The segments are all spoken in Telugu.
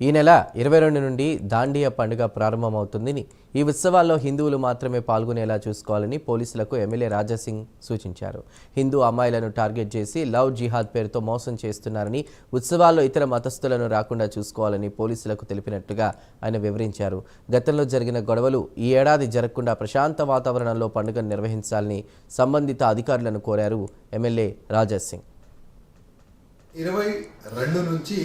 ఈ నెల ఇరవై రెండు నుండి దాండియా పండుగ ప్రారంభమవుతుందని ఈ ఉత్సవాల్లో హిందువులు మాత్రమే పాల్గొనేలా చూసుకోవాలని పోలీసులకు ఎమ్మెల్యే రాజాసింగ్ సూచించారు. హిందూ అమ్మాయిలను టార్గెట్ చేసి లవ్ జిహాద్ పేరుతో మోసం చేస్తున్నారని ఉత్సవాల్లో ఇతర మతస్థులను రాకుండా చూసుకోవాలని పోలీసులకు తెలిపినట్టుగా ఆయన వివరించారు. గతంలో జరిగిన గొడవలు ఈ ఏడాది జరగకుండా ప్రశాంత వాతావరణంలో పండుగను నిర్వహించాలని సంబంధిత అధికారులను కోరారు ఎమ్మెల్యే రాజాసింగ్. ఇరవై రెండు నుంచి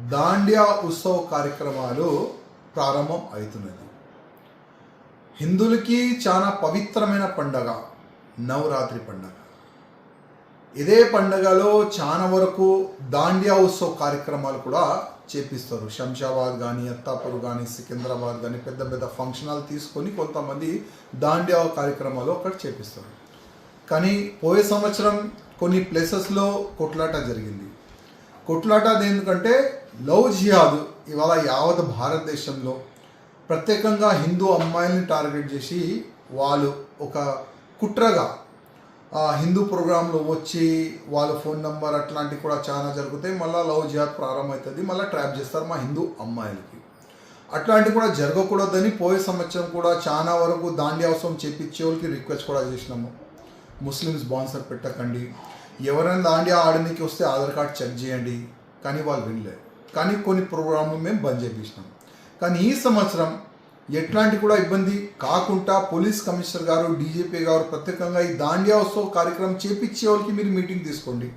దాండియా ఉత్సవ కార్యక్రమాలు ప్రారంభం అవుతున్నది. హిందువులకి చాలా పవిత్రమైన పండగ నవరాత్రి పండగ. ఇదే పండగలో చాలా వరకు దాండియా ఉత్సవ కార్యక్రమాలు కూడా చేపిస్తారు. శంషాబాద్ కానీ అత్తాపూర్ కానీ సికింద్రాబాద్ కానీ పెద్ద పెద్ద ఫంక్షన్ హాల్ తీసుకొని కొంతమంది దాండియా కార్యక్రమాలు అక్కడ చేపిస్తారు. కానీ పోయే సంవత్సరం కొన్ని ప్లేసెస్లో కొట్లాట జరిగింది. కొట్లాట ఎందుకంటే లవ్ జిహాద్ ఇవాళ యావత్ భారతదేశంలో ప్రత్యేకంగా హిందూ అమ్మాయిల్ని టార్గెట్ చేసి వాళ్ళు ఒక కుట్రగా హిందూ ప్రోగ్రాంలో వచ్చి వాళ్ళ ఫోన్ నెంబర్ అట్లాంటివి కూడా చాలా జరుగుతాయి. మళ్ళీ లవ్ జిహాద్ ప్రారంభమవుతుంది మళ్ళీ ట్రాప్ చేస్తారు మా హిందూ అమ్మాయిలకి. అట్లాంటివి కూడా జరగకూడదని పోయే సంవత్సరం కూడా చాలా వరకు దాండి అవసరం చేపించే వాళ్ళకి రిక్వెస్ట్ కూడా చేసినాము. ముస్లిమ్స్ బాన్సర్ పెట్టకండి. ఎవరైనా దాండి ఆడడానికి వస్తే ఆధార్ కార్డ్ చెక్ చేయండి. కానీ వాళ్ళు వినలేదు. కానీ కొన్ని ప్రోగ్రాంలు మేము బంద్ చేపించినాం కానీ ఈ సంవత్సరం ఎట్లాంటి కూడా ఇబ్బంది కాకుండా పోలీస్ కమిషనర్ గారు డీజీపీ గారు ప్రత్యేకంగా ఈ దాండియా ఉత్సవ కార్యక్రమం చేపించే వాళ్ళకి మీరు మీటింగ్ తీసుకోండి.